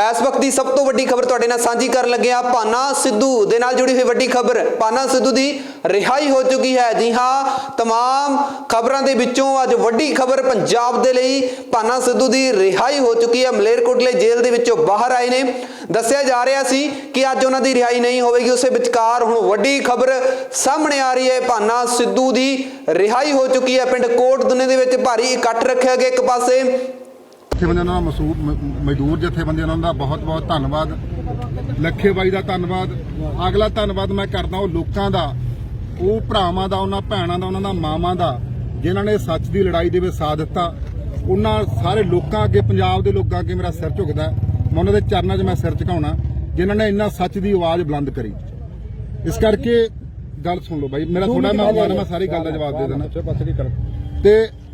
ਇਸ ਵਕਤ ਦੀ ਸਭ ਤੋਂ ਵੱਡੀ ਖਬਰ ਤੁਹਾਡੇ ਨਾਲ ਸਾਂਝੀ ਕਰਨ ਲੱਗੇ ਆ ਪਾਨਾ ਸਿੱਧੂ ਦੇ ਨਾਲ ਜੁੜੀ ਹੋਈ ਵੱਡੀ ਖਬਰ ਪਾਨਾ ਸਿੱਧੂ ਦੀ ਰਿਹਾਈ ਹੋ ਚੁੱਕੀ ਹੈ ਜੀ ਹਾਂ तमाम ਖਬਰਾਂ ਦੇ ਵਿੱਚੋਂ ਅੱਜ ਵੱਡੀ ਖਬਰ ਪੰਜਾਬ ਦੇ ਲਈ ਪਾਨਾ ਸਿੱਧੂ ਦੀ ਰਿਹਾਈ ਹੋ ਚੁੱਕੀ ਹੈ ਮਲੇਰਕੋਟਲੇ ਜੇਲ੍ਹ ਦੇ ਵਿੱਚੋਂ ਬਾਹਰ ਆਏ ਨੇ ਦੱਸਿਆ ਜਾ ਰਿਹਾ ਸੀ ਕਿ ਅੱਜ ਉਹਨਾਂ ਦੀ ਰਿਹਾਈ ਨਹੀਂ ਹੋਵੇਗੀ ਉਸੇ ਵਿਚਕਾਰ ਹੁਣ ਵੱਡੀ ਖਬਰ ਸਾਹਮਣੇ ਆ ਰਹੀ ਹੈ ਪਾਨਾ ਸਿੱਧੂ ਦੀ ਰਿਹਾਈ ਹੋ ਚੁੱਕੀ ਹੈ ਪਿੰਡ ਕੋਟ ਦੁਨੇ ਦੇ ਵਿੱਚ ਭਾਰੀ ਇਕੱਠ ਰੱਖਿਆ ਗਿਆ ਇੱਕ ਪਾਸੇ ਜਥੇਬੰਦੀਆਂ ਦਾ ਮਸੂਬ ਮਜ਼ਦੂਰ ਜਥੇਬੰਦੀਆਂ ਉਹਨਾਂ ਦਾ ਬਹੁਤ ਬਹੁਤ ਧੰਨਵਾਦ। ਲੱਖੇ ਬਾਈ ਦਾ ਧੰਨਵਾਦ। ਅਗਲਾ ਧੰਨਵਾਦ ਮੈਂ ਕਰਦਾ ਉਹ ਲੋਕਾਂ ਦਾ ਉਹ ਭਰਾਵਾਂ ਦਾ ਉਹਨਾਂ ਭੈਣਾਂ ਦਾ ਉਹਨਾਂ ਦਾ ਮਾਵਾਂ ਦਾ ਜਿਨ੍ਹਾਂ ਨੇ ਸੱਚ ਦੀ ਲੜਾਈ ਦੇ ਵਿੱਚ ਸਾਥ ਦਿੱਤਾ। ਉਹਨਾਂ ਸਾਰੇ ਲੋਕਾਂ ਅੱਗੇ ਪੰਜਾਬ ਦੇ ਲੋਕਾਂ ਅੱਗੇ ਮੇਰਾ ਸਿਰ ਝੁਕਦਾ। ਮੈਂ ਉਹਨਾਂ ਦੇ ਚਰਨਾਂ 'ਚ ਮੈਂ ਸਿਰ ਝੁਕਾਉਣਾ ਜਿਨ੍ਹਾਂ ਨੇ ਇੰਨਾ ਸੱਚ ਦੀ ਆਵਾਜ਼ ਬੁਲੰਦ ਕਰੀ। ਇਸ ਕਰਕੇ ਗੱਲ ਸੁਣ ਲਓ ਬਾਈ ਮੇਰਾ ਥੋੜਾ ਮੈਂ ਮੈਂ ਸਾਰੀ ਗੱਲ ਦਾ ਜਵਾਬ ਦੇ ਦੇਣਾ ਤੇ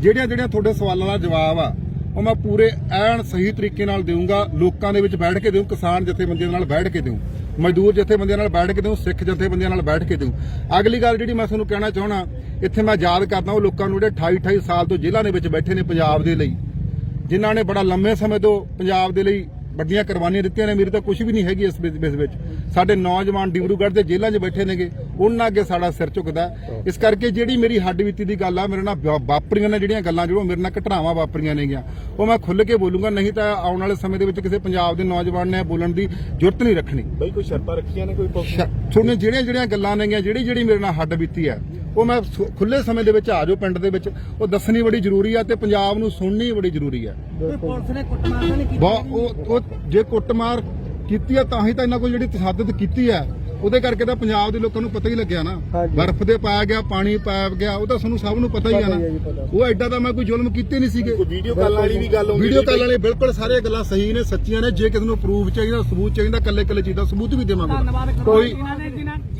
ਜਿਹੜੀਆਂ ਜਿਹੜੀਆਂ ਤੁਹਾਡੇ ਸਵਾਲਾਂ ਦਾ ਜਵਾਬ ਆ, ਉਹ ਮੈਂ ਪੂਰੇ ਐਨ ਸਹੀ ਤਰੀਕੇ ਨਾਲ ਦੇਵਾਂਗਾ ਲੋਕਾਂ ਦੇ ਵਿੱਚ ਬੈਠ ਕੇ ਦੇਵਾਂ ਕਿਸਾਨ ਜਥੇਬੰਦੀਆਂ ਨਾਲ ਬੈਠ ਕੇ ਦੇਵਾਂ ਮਜ਼ਦੂਰ ਜਥੇਬੰਦੀਆਂ ਨਾਲ ਬੈਠ ਕੇ ਦੇਵਾਂ ਸਿੱਖ ਜਥੇਬੰਦੀਆਂ ਨਾਲ ਬੈਠ ਕੇ ਦੇਵਾਂ ਅਗਲੀ ਗੱਲ ਜਿਹੜੀ ਮੈਂ ਤੁਹਾਨੂੰ ਕਹਿਣਾ ਚਾਹਣਾ ਇੱਥੇ ਮੈਂ ਯਾਦ ਕਰਦਾ ਉਹ ਲੋਕਾਂ ਨੂੰ ਜਿਹੜੇ 28 28 ਸਾਲ ਤੋਂ ਜ਼ਿਲ੍ਹਾ ਦੇ ਵਿੱਚ ਬੈਠੇ ਨੇ ਪੰਜਾਬ ਦੇ ਲਈ, ਜਿਨ੍ਹਾਂ ਨੇ ਬੜਾ ਲੰਮੇ ਸਮੇਂ ਤੋਂ ਪੰਜਾਬ ਦੇ ਲਈ ਵੱਡੀਆਂ ਕੁਰਬਾਨੀਆਂ ਦਿੱਤੀਆਂ ਨੇ ਮੇਰੀ ਤਾਂ ਕੁਝ ਵੀ ਨਹੀਂ ਹੈਗੀ ਇਸ ਇਸ ਵਿੱਚ ਸਾਡੇ ਨੌਜਵਾਨ ਡਿਬਰੂਗੜ੍ਹ ਦੇ ਜੇਲ੍ਹਾਂ 'ਚ ਬੈਠੇ ਨੇਗੇ ਉਹਨਾਂ ਅੱਗੇ ਸਾਡਾ ਸਿਰ ਝੁਕਦਾ। ਇਸ ਕਰਕੇ ਜਿਹੜੀ ਮੇਰੀ ਹੱਡ ਬੀਤੀ ਦੀ ਗੱਲ ਆ ਮੇਰੇ ਨਾਲ ਵਾਪਰੀਆਂ ਨੇ ਜਿਹੜੀਆਂ ਗੱਲਾਂ ਜਿਹੜੀਆਂ ਮੇਰੇ ਨਾਲ ਘਟਨਾਵਾਂ ਵਾਪਰੀਆਂ ਨੇਗੀਆਂ ਉਹ ਮੈਂ ਖੁੱਲ੍ਹ ਕੇ ਬੋਲੂੰਗਾ ਨਹੀਂ ਤਾਂ ਆਉਣ ਵਾਲੇ ਸਮੇਂ ਦੇ ਵਿੱਚ ਕਿਸੇ ਪੰਜਾਬ ਦੇ ਨੌਜਵਾਨ ਨੇ ਬੋਲਣ ਦੀ ਜ਼ਰੂਰਤ ਨਹੀਂ ਰੱਖਣੀ ਬਈ ਕੋਈ ਸ਼ਰਤਾਂ ਰੱਖੀਆਂ ਨੇ ਕੋਈ? ਤੁਹਾਨੂੰ ਜਿਹੜੀਆਂ ਜਿਹੜੀਆਂ ਗੱਲਾਂ ਨੇਗੀਆਂ ਜਿਹੜੀ ਜਿਹੜੀ ਮੇਰੇ ਨਾਲ ਹੱਡ ਬੀਤੀ ਹੈ ਉਹ ਮੈਂ ਖੁੱਲੇ ਸਮੇਂ ਦੇ ਵਿੱਚ ਆ ਜਾਓ ਪਿੰਡ ਦੇ ਵਿੱਚ। ਉਹ ਦੱਸਣੀ ਬੜੀ ਜ਼ਰੂਰੀ ਆ ਤੇ ਪੰਜਾਬ ਨੂੰ ਸੁਣਨੀ ਬੜੀ ਜ਼ਰੂਰੀ ਆ। ਕੋਈ ਪੁਲਿਸ ਨੇ ਕੁੱਟਮਾਰ ਤਾਂ ਨਹੀਂ ਕੀਤੀ? ਬਹੁਤ ਉਹ ਉਹ ਜੇ ਕੁੱਟਮਾਰ ਕੀਤੀ ਆ ਤਾਂ ਹੀ ਤਾਂ ਇਹਨਾਂ ਕੋਲ ਜਿਹੜੀ ਤਸ਼ੱਦਦ ਕੀਤੀ ਆ। ਉਹਦੇ ਕਰਕੇ ਤਾਂ ਪੰਜਾਬ ਦੇ ਲੋਕਾਂ ਨੂੰ ਪਤਾ ਹੀ ਲੱਗਿਆ ਨਾ। ਬਰਫ਼ ਦੇ ਪਾਇਆ ਗਿਆ ਪਾਣੀ ਪਾਇਆ ਗਿਆ ਉਹ ਤਾਂ ਤੁਹਾਨੂੰ ਸਭ ਨੂੰ ਪਤਾ ਹੀ ਆ ਨਾ। ਉਹ ਐਡਾ ਤਾਂ ਮੈਂ ਕੋਈ ਜ਼ੁਲਮ ਕੀਤੇ ਨਹੀਂ ਸੀਗੇ। ਵੀਡੀਓ ਕਾਲ ਵਾਲੀ ਵੀ ਗੱਲ ਹੁੰਦੀ ਵੀਡੀਓ ਸੀ। ਕਾਲ। ਵਾਲੇ ਬਿਲਕੁਲ ਸਾਰੀਆਂ ਗੱਲਾਂ ਸਹੀ ਨੇ ਸੱਚੀਆਂ ਨੇ। ਜੇ ਕਿਸੇ ਨੂੰ ਪ੍ਰੂਫ ਚਾਹੀਦਾ ਸਬੂਤ ਚਾਹੀਦਾ ਕੱਲੇ ਕੱਲੇ ਚੀਜ਼ ਦਾ ਸਬੂਤ ਵੀ ਦੇਵਾਂਗੇ। ਕੋਈ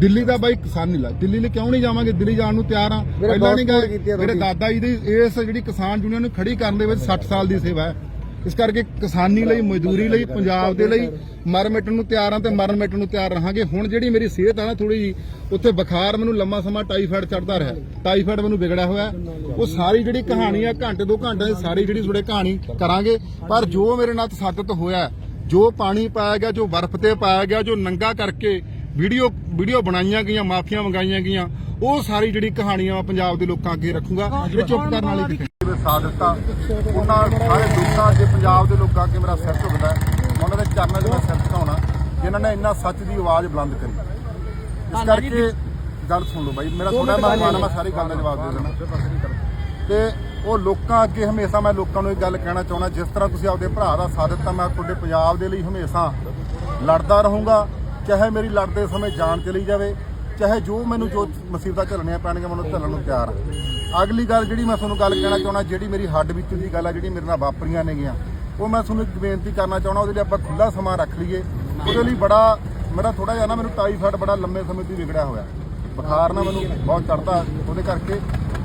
ਦਿੱਲੀ ਦਾ ਬਾਈ ਕਿਸਾਨ ਨਹੀਂ ਲਾ ਦਿੱਲੀ ਲਈ ਕਿਉਂ ਨਹੀਂ ਜਾਵਾਂਗੇ? ਦਿੱਲੀ ਜਾਣ ਨੂੰ ਤਿਆਰ ਆ ਪਹਿਲਾਂ ਨਹੀਂ ਗਏ ਮੇਰੇ। ਦਾਦਾ ਜੀ ਦੀ ਇਸ ਜਿਹੜੀ ਕਿਸਾਨ ਯੂਨੀਅਨ ਨੂੰ ਖੜੀ ਕਰਨ ਦੇ ਵਿੱਚ 60 ਸਾਲ ਦੀ ਸੇਵਾ ਹੈ। ਇਸ ਕਰਕੇ ਕਿਸਾਨੀ ਲਈ ਮਜ਼ਦੂਰੀ ਲਈ ਪੰਜਾਬ ਦੇ ਲਈ ਮਰ ਮਿਟਣ ਨੂੰ ਤਿਆਰ ਆ ਤੇ ਮਰਨ ਮਿਟਣ ਨੂੰ ਤਿਆਰ ਰਹਾਂਗੇ। ਹੁਣ ਜਿਹੜੀ ਮੇਰੀ ਸਿਹਤ ਆ ਨਾ ਥੋੜੀ ਜੀ ਉੱਥੇ ਬੁਖਾਰ ਮੈਨੂੰ ਲੰਮਾ ਸਮਾਂ ਟਾਈਫਾਇਡ ਚੜਦਾ ਰਿਹਾ। ਟਾਈਫਾਇਡ ਮੈਨੂੰ ਵਿਗੜਿਆ ਹੋਇਆ ਹੈ। ਉਹ ਸਾਰੀ ਜਿਹੜੀ ਕਹਾਣੀ ਆ ਘੰਟੇ ਦੋ ਘੰਟੇ ਸਾਰੀ ਜਿਹੜੀ ਤੁਹਾਡੇ ਕਹਾਣੀ ਕਰਾਂਗੇ। ਪਰ ਜੋ ਮੇਰੇ ਨਾਲ ਤਸੱਦਦ ਹੋਇਆ ਹੈ, ਜੋ ਪਾਣੀ ਪਾਇਆ ਗਿਆ ਜੋ ਬਰਫ਼ ਤੇ ਪਾਇਆ ਗਿਆ ਜੋ ਨੰਗਾ ਕਰਕੇ ਵੀਡੀਓ ਵੀਡੀਓ ਬਣਾਈਆਂ ਗਈਆਂ ਮਾਫੀਆਂ ਮੰਗਾਈਆਂ ਗਈਆਂ ਉਹ ਸਾਰੀ ਜਿਹੜੀ ਕਹਾਣੀਆਂ ਮੈਂ ਪੰਜਾਬ ਦੇ ਲੋਕਾਂ ਅੱਗੇ ਰੱਖੂੰਗਾ ਜਿਹੜੇ ਚੁੱਪ ਕਰਨ ਵਾਲੇ ਕਿਤੇ ਸਾਥ ਦਿੱਤਾ। ਉਹਨਾਂ ਸਾਰੇ ਲੋਕਾਂ ਅੱਗੇ ਪੰਜਾਬ ਦੇ ਲੋਕਾਂ ਅੱਗੇ ਮੇਰਾ ਸਿਰ ਝੁਕਦਾ। ਉਹਨਾਂ ਦੇ ਚਰਨਾਂ 'ਚ ਮੈਂ ਸਿਰ ਝੁਕਾਉਣਾ ਜਿਨ੍ਹਾਂ ਨੇ ਇੰਨਾ ਸੱਚ ਦੀ ਆਵਾਜ਼ ਬੁਲੰਦ ਕਰੀ। ਇਸ ਕਰਕੇ ਗੱਲ ਸੁਣ ਲਓ ਬਾਈ ਮੇਰਾ ਥੋੜਾ ਮਹਿਮਾਨ ਮੈਂ ਸਾਰੀ ਗੱਲ ਦਾ ਜਵਾਬ ਦੇ ਦੇਣਾ ਤੇ ਉਹ ਲੋਕਾਂ ਅੱਗੇ ਹਮੇਸ਼ਾ ਮੈਂ ਲੋਕਾਂ ਨੂੰ ਇਹ ਗੱਲ ਕਹਿਣਾ ਚਾਹੁੰਦਾ ਜਿਸ ਤਰ੍ਹਾਂ ਤੁਸੀਂ ਆਪਦੇ ਭਰਾ ਦਾ ਸਾਥ ਦਿੱਤਾ ਮੈਂ ਤੁਹਾਡੇ ਪੰਜਾਬ ਦੇ ਲਈ ਹਮੇਸ਼ਾ ਲੜਦਾ ਰਹੂੰਗਾ। ਚਾਹੇ ਮੇਰੀ ਲੜਦੇ ਸਮੇਂ ਜਾਨ ਚਲੀ ਜਾਵੇ, ਚਾਹੇ ਜੋ ਮੈਨੂੰ ਜੋ ਮੁਸੀਬਤਾਂ ਝੱਲਣੀਆਂ ਪੈਣਗੀਆਂ ਮੈਨੂੰ ਝੱਲਣ ਨੂੰ ਤਿਆਰ ਹਾਂ ਅਗਲੀ ਗੱਲ ਜਿਹੜੀ ਮੈਂ ਤੁਹਾਨੂੰ ਗੱਲ ਕਹਿਣਾ ਚਾਹੁੰਦਾ, ਜਿਹੜੀ ਮੇਰੀ ਹੱਡ ਵਿੱਚ ਦੀ ਗੱਲ ਆ, ਜਿਹੜੀ ਮੇਰੇ ਨਾਲ ਵਾਪਰੀਆਂ ਨੇਗੀਆਂ, ਉਹ ਮੈਂ ਤੁਹਾਨੂੰ ਇੱਕ ਬੇਨਤੀ ਕਰਨਾ ਚਾਹੁੰਦਾ, ਉਹਦੇ ਲਈ ਆਪਾਂ ਖੁੱਲਾ ਸਮਾਂ ਰੱਖ ਲਈਏ। ਉਹਦੇ ਲਈ ਬੜਾ, ਮੇਰਾ ਥੋੜਾ ਜਿਹਾ ਨਾ, ਮੈਨੂੰ ਟਾਈਫਾਇਡ ਬੜਾ ਲੰਮੇ ਸਮੇਂ ਤੋਂ ਵਿਗੜਿਆ ਹੋਇਆ। ਬੁਖਾਰ ਨਾ ਮੈਨੂੰ ਬਹੁਤ ਚੜਦਾ ਉਹਦੇ ਕਰਕੇ।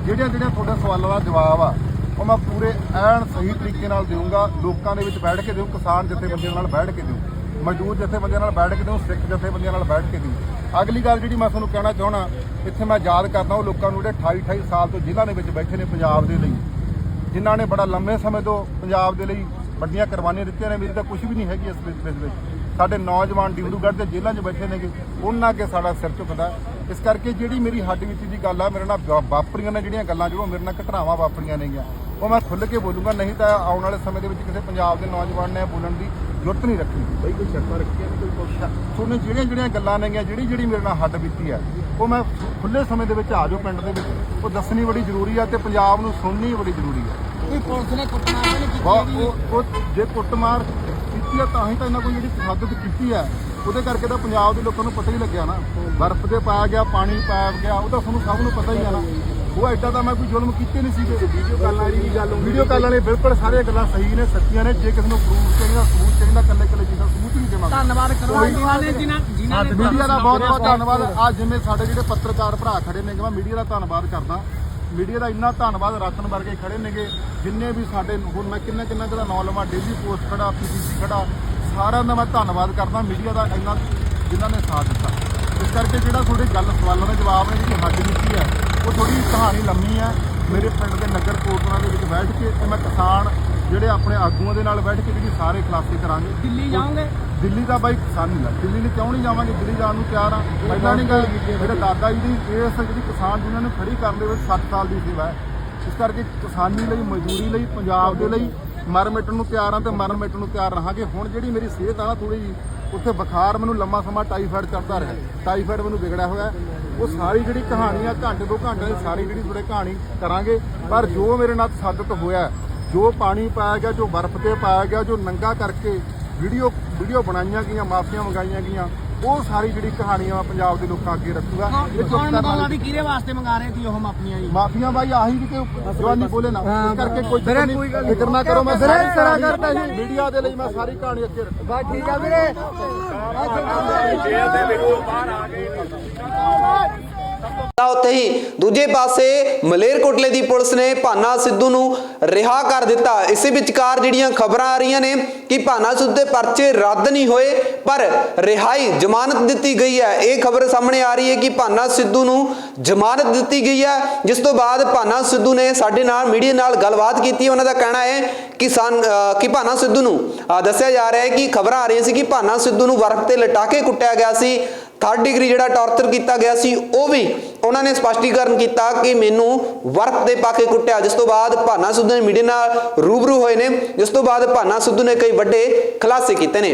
ਜਿਹੜੀਆਂ ਜਿਹੜੀਆਂ ਤੁਹਾਡੇ ਸਵਾਲਾਂ ਦਾ ਜਵਾਬ ਆ, ਉਹ ਮੈਂ ਪੂਰੇ ਐਨ ਸਹੀ ਤਰੀਕੇ ਨਾਲ ਦੇਵਾਂਗਾ ਲੋਕਾਂ ਦੇ ਵਿੱਚ ਬੈਠ ਕੇ ਦੇਵਾਂ ਕਿਸਾਨ ਜਥੇਬੰਦੀਆਂ ਨਾਲ ਬੈਠ ਕੇ ਦੇਵਾਂ ਮਜ਼ਦੂਰ ਜਥੇਬੰਦੀਆਂ ਨਾਲ ਬੈਠ ਕੇ ਦੇਵਾਂ ਸਿੱਖ ਜਥੇਬੰਦੀਆਂ ਨਾਲ ਬੈਠ ਕੇ ਦੇਵਾਂ ਅਗਲੀ ਗੱਲ ਜਿਹੜੀ ਮੈਂ ਤੁਹਾਨੂੰ ਕਹਿਣਾ ਚਾਹਣਾ ਇੱਥੇ ਮੈਂ ਯਾਦ ਕਰਦਾ ਉਹ ਲੋਕਾਂ ਨੂੰ ਜਿਹੜੇ 28 28 ਸਾਲ ਤੋਂ ਜੇਲ੍ਹਾਂ ਦੇ ਵਿੱਚ ਬੈਠੇ ਨੇ ਪੰਜਾਬ ਦੇ ਲਈ, ਜਿਨ੍ਹਾਂ ਨੇ ਬੜਾ ਲੰਮੇ ਸਮੇਂ ਤੋਂ ਪੰਜਾਬ ਦੇ ਲਈ ਵੱਡੀਆਂ ਕੁਰਬਾਨੀਆਂ ਦਿੱਤੀਆਂ ਨੇ, ਮੇਰੀ ਤਾਂ ਕੁਝ ਵੀ ਨਹੀਂ ਹੈਗੀ ਇਸ ਵਿੱਚ ਇਸ ਵਿੱਚ। ਸਾਡੇ ਨੌਜਵਾਨ ਡਿਬਰੂਗੜ੍ਹ ਦੇ ਜੇਲ੍ਹਾਂ 'ਚ ਬੈਠੇ ਨੇਗੇ, ਉਹਨਾਂ ਅੱਗੇ ਸਾਡਾ ਸਿਰ ਝੁਕਦਾ। ਇਸ ਕਰਕੇ ਜਿਹੜੀ ਮੇਰੀ ਹੱਡ ਬੀਤੀ ਦੀ ਗੱਲ ਆ, ਮੇਰੇ ਨਾਲ ਵਾਪਰੀਆਂ ਨੇ ਜਿਹੜੀਆਂ ਗੱਲਾਂ, ਜਿਹੜੀਆਂ ਮੇਰੇ ਨਾਲ ਘਟਨਾਵਾਂ ਵਾਪਰੀਆਂ ਨੇਗੀਆਂ। ਉਹ ਮੈਂ ਖੁੱਲ੍ਹ ਕੇ ਬੋਲੂੰਗਾ ਨਹੀਂ ਤਾਂ ਆਉਣ ਵਾਲੇ ਸਮੇਂ ਦੇ ਵਿੱਚ ਕਿਸੇ ਪੰਜਾਬ ਦੇ ਨੌਜਵਾਨ ਨੇ ਬੋਲਣ ਦੀ ਜੁਰਤ ਨਹੀਂ ਰੱਖਣੀ। ਬਈ ਕੋਈ ਸ਼ਰਤਾਂ ਰੱਖੀਆਂ ਨੇ ਕੋਈ ਪੁਲਿਸ ਤੁਹਾਨੂੰ ਜਿਹੜੀਆਂ ਜਿਹੜੀਆਂ ਗੱਲਾਂ ਨੇਗੀਆਂ ਜਿਹੜੀ ਜਿਹੜੀ ਮੇਰੇ ਨਾਲ ਹੱਦ ਬੀਤੀ ਹੈ ਉਹ ਮੈਂ ਖੁੱਲੇ ਸਮੇਂ ਦੇ ਵਿੱਚ ਆ ਜਾਓ ਪਿੰਡ ਦੇ ਵਿੱਚ। ਉਹ ਦੱਸਣੀ ਬੜੀ ਜ਼ਰੂਰੀ ਹੈ ਤੇ ਪੰਜਾਬ ਨੂੰ ਸੁਣਨੀ ਬੜੀ ਜ਼ਰੂਰੀ ਹੈ ਕੋਈ ਪੁਲਿਸ ਨੇ ਕੁੱਟਮਾਰ ਨਹੀਂ ਕੀਤੀ? ਉਹ ਉਹ ਜੇ ਕੁੱਟਮਾਰ ਕੀਤੀ ਆ ਤਾਂ ਹੀ ਤਾਂ ਇਹਨਾਂ ਕੋਲ ਜਿਹੜੀ ਤਸ਼ੱਦਦ ਕੀਤੀ ਆ। ਉਹਦੇ ਕਰਕੇ ਤਾਂ ਪੰਜਾਬ ਦੇ ਲੋਕਾਂ ਨੂੰ ਪਤਾ ਹੀ ਲੱਗਿਆ ਨਾ। ਬਰਫ਼ ਤੇ ਪਾਇਆ ਗਿਆ ਪਾਣੀ ਪਾਇਆ ਗਿਆ ਉਹ ਤਾਂ ਤੁਹਾਨੂੰ ਸਭ ਨੂੰ ਪਤਾ ਹੀ ਆ ਨਾ। ਉਹ ਐਡਾ ਤਾਂ ਮੈਂ ਕੋਈ ਜ਼ੁਲਮ ਕੀਤੇ ਨਹੀਂ ਸੀਗੇ। ਵੀਡੀਓ ਕਾਲ ਵਾਲੀ ਵੀ ਗੱਲ ਵੀਡੀਓ ਕਾਲ ਵਾਲੇ ਬਿਲਕੁਲ ਸਾਰੀਆਂ ਗੱਲਾਂ ਸਹੀ ਨੇ ਸੱਚੀਆਂ ਨੇ। ਜੇ ਕਿਸੇ ਨੂੰ ਪ੍ਰੂਫ ਚਾਹੀਦਾ ਸਬੂਤ ਚਾਹੀਦਾ ਕੱਲੇ ਕੱਲੇ ਚੀਜ਼ਾਂ ਸਬੂਤ ਨਹੀਂ ਦੇਵਾਂਗੇ। ਧੰਨਵਾਦ ਕਰੋ। ਕੋਈ- ਜਿਨ੍ਹਾਂ ਨੇ ਜਿਨ੍ਹਾਂ ਨੇ ਮੀਡੀਆ ਦਾ ਬਹੁਤ ਬਹੁਤ ਧੰਨਵਾਦ। ਅੱਜ ਜਿਵੇਂ ਸਾਡੇ ਜਿਹੜੇ ਪੱਤਰਕਾਰ ਭਰਾ ਖੜੇ ਨੇਗੇ ਮੈਂ ਮੀਡੀਆ ਦਾ ਧੰਨਵਾਦ ਕਰਦਾ। ਮੀਡੀਆ ਦਾ ਇੰਨਾ ਧੰਨਵਾਦ ਰਤਨ ਵਰਗੇ ਖੜੇ ਨੇਗੇ ਜਿੰਨੇ ਵੀ ਸਾਡੇ ਹੁਣ ਮੈਂ ਕਿੰਨਾ ਕਿੰਨਾ ਦਾ ਨਾਂ ਲਵਾਂ ਡੇਲੀ ਪੋਸਟ ਖੜਾ ਪੀਸੀਸੀ ਖੜਾ ਸਾਰਿਆਂ ਦਾ ਮੈਂ ਧੰਨਵਾਦ ਕਰਦਾ। ਮੀਡੀਆ ਦਾ ਇੰਨਾ ਜਿਨ੍ਹਾਂ ਨੇ ਸਾਥ ਦਿੱਤਾ। ਕਰਕੇ ਜਿਹੜਾ ਤੁਹਾਡੇ ਗੱਲ ਸਵਾਲਾਂ ਦਾ ਜਵਾਬ ਹੈ ਜਿਹੜੀ ਹੱਦ ਦਿੱਤੀ ਹੈ ਉਹ ਥੋੜੀ ਕਹਾਣੀ ਲੰਮੀ ਹੈ। ਮੇਰੇ ਪਿੰਡ ਦੇ ਨਗਰ ਕੋਟਲਾਂ ਦੇ ਵਿੱਚ ਬੈਠ ਕੇ ਤੇ ਮੈਂ ਕਿਸਾਨ ਜਿਹੜੇ ਆਪਣੇ ਆਗੂਆਂ ਦੇ ਨਾਲ ਬੈਠ ਕੇ ਜਿਹੜੀ ਸਾਰੇ ਖਲਾਸੇ ਕਰਾਂਗੇ। ਦਿੱਲੀ ਜਾਓਗੇ? ਦਿੱਲੀ ਦਾ ਬਾਈ ਕਿਸਾਨ ਨਹੀਂ ਲਾ ਦਿੱਲੀ ਲਈ ਕਿਉਂ ਨਹੀਂ ਜਾਵਾਂਗੇ? ਦਿੱਲੀ ਜਾਣ ਨੂੰ ਤਿਆਰ ਆ। ਪਹਿਲਾਂ ਨਹੀਂ ਗੱਲ ਮੇਰੇ ਦਾਦਾ ਜੀ ਦੀ ਇਸ ਜਿਹੜੀ ਕਿਸਾਨ ਯੂਨੀਅਨ ਨੂੰ ਖੜੀ ਕਰਨ ਦੇ ਵਿੱਚ 60 ਸਾਲ ਦੀ ਸੇਵਾ ਹੈ। ਇਸ ਕਰਕੇ ਕਿਸਾਨੀ ਲਈ ਮਜ਼ਦੂਰੀ ਲਈ ਪੰਜਾਬ ਦੇ ਲਈ ਮਰ ਮਿਟਣ ਨੂੰ ਤਿਆਰ ਆ ਤੇ ਮਰਨ ਮਿਟਣ ਨੂੰ ਤਿਆਰ ਰਹਾਂਗੇ। ਹੁਣ ਜਿਹੜੀ ਮੇਰੀ ਸਿਹਤ ਆ ਨਾ ਥੋੜੀ ਜੀ ਉੱਥੇ ਬੁਖਾਰ ਮੈਨੂੰ ਲੰਮਾ ਸਮਾਂ ਟਾਈਫਾਇਡ ਚੜਦਾ ਰਿਹਾ। ਟਾਈਫਾਇਡ ਮੈਨੂੰ ਵਿਗੜਿਆ ਹੋਇਆ ਉਹ ਸਾਰੀ ਜਿਹੜੀ ਕਹਾਣੀ ਆ ਘੰਟੇ ਦੋ ਘੰਟੇ ਦੀ ਸਾਰੀ ਜਿਹੜੀ ਤੁਹਾਡੇ ਕਹਾਣੀ ਕਰਾਂਗੇ, ਪਰ ਜੋ ਮੇਰੇ ਨਾਲ ਸਾਦਤ ਹੋਇਆ ਜੋ ਪਾਣੀ ਪਾਇਆ ਗਿਆ, ਜੋ ਬਰਫ਼ ਤੇ ਪਾਇਆ ਗਿਆ, ਜੋ ਨੰਗਾ ਕਰਕੇ ਵੀਡੀਓ ਵੀਡੀਓ ਬਣਾਈਆਂ ਗਈਆਂ, ਮਾਫੀਆਂ ਮੰਗਾਈਆਂ ਗਈਆਂ ਉਹ ਸਾਰੀ ਜਿਹੜੀ ਕਹਾਣੀਆਂ ਪੰਜਾਬ ਦੇ ਲੋਕਾਂ ਅੱਗੇ ਰੱਖੂਗਾ। ਇਹ ਚੁੱਪ ਕੌਣ ਕਰਨ ਮੰਗਾਉਣਾ ਵਾਲੀ ਵੀ ਕਿਹਦੇ ਵਾਸਤੇ ਮੰਗਾ ਰਹੇ ਸੀ ਉਹ ਮਾਪੀਆਂ ਜੀ? ਮਾਫੀਆਂ ਬਾਈ ਆਹੀ ਕਿਤੇ ਜਵਾਨੀ ਬੋਲੇ ਨਾ। ਇਸ ਕਰਕੇ ਕੋਈ ਫਿਕਰ ਨਹੀਂ। ਫਿਕਰ ਨਾ ਕਰੋ ਮੈਂ ਸਾਰੀ ਕਹਾਣੀ ਮੀਡੀਆ ਦੇ ਲਈ ਮੈਂ ਸਾਰੀ ਕਹਾਣੀ ਅੱਗੇ ਰੱਖੂਗਾ। ਬਸ ਠੀਕ ਆ ਵੀਰੇ। ਜੇਲ੍ਹ ਦੇ ਵਿੱਚੋਂ ਬਾਹਰ ਆ ਗਏ ਤਾਂ ਉੱਥੇ ਹੀ ਦੂਜੇ ਪਾਸੇ ਮਲੇਰਕੋਟਲੇ ਦੀ ਪੁਲਿਸ ਨੇ ਭਾਨਾ ਸਿੱਧੂ ਨੂੰ ਰਿਹਾ ਕਰ ਦਿੱਤਾ। ਇਸੇ ਵਿਚਕਾਰ ਜਿਹੜੀਆਂ ਖਬਰਾਂ ਆ ਰਹੀਆਂ ਨੇ ਕਿ ਭਾਨਾ ਸਿੱਧੂ ਦੇ ਪਰਚੇ ਰੱਦ ਨਹੀਂ ਹੋਏ, ਪਰ ਰਿਹਾਈ ਜ਼ਮਾਨਤ ਦਿੱਤੀ ਗਈ ਹੈ। ਇਹ ਖਬਰ ਸਾਹਮਣੇ ਆ ਰਹੀ ਹੈ ਕਿ ਭਾਨਾ ਸਿੱਧੂ ਨੂੰ ਜ਼ਮਾਨਤ ਦਿੱਤੀ ਗਈ ਹੈ, ਜਿਸ ਤੋਂ ਬਾਅਦ ਭਾਨਾ ਸਿੱਧੂ ਨੇ ਸਾਡੇ ਨਾਲ ਮੀਡੀਆ ਨਾਲ ਗੱਲਬਾਤ ਕੀਤੀ। ਉਹਨਾਂ ਦਾ ਕਹਿਣਾ ਹੈ ਕਿ ਸਨ ਕਿ ਭਾਨਾ ਸਿੱਧੂ ਨੂੰ ਦੱਸਿਆ ਜਾ ਰਿਹਾ ਹੈ ਕਿ ਖਬਰਾਂ ਆ ਰਹੀਆਂ ਸੀ ਕਿ ਭਾਨਾ ਸਿੱਧੂ ਨੂੰ ਬਰਫ਼ ਤੇ ਲਟਾ ਕੇ ਕੁੱਟਿਆ ਗਿਆ ਸੀ। ਥਰਡ ਡਿਗਰੀ ਜਿਹੜਾ ਟੌਰਚਰ ਕੀਤਾ ਗਿਆ ਸੀ, ਉਹ ਵੀ ਉਹਨਾਂ ਨੇ ਸਪਸ਼ਟੀਕਰਨ ਕੀਤਾ ਕਿ ਮੈਨੂੰ ਵਰਤ ਦੇ ਪਾ ਕੁੱਟਿਆ, ਜਿਸ ਤੋਂ ਬਾਅਦ ਭਾਨਾ ਸਿੱਧੂ ਨੇ ਮੀਡੀਆ ਨਾਲ ਰੂਬਰੂ ਹੋਏ ਨੇ, ਜਿਸ ਤੋਂ ਬਾਅਦ ਭਾਨਾ ਸਿੱਧੂ ਨੇ ਕਈ ਵੱਡੇ ਖੁਲਾਸੇ ਕੀਤੇ ਨੇ।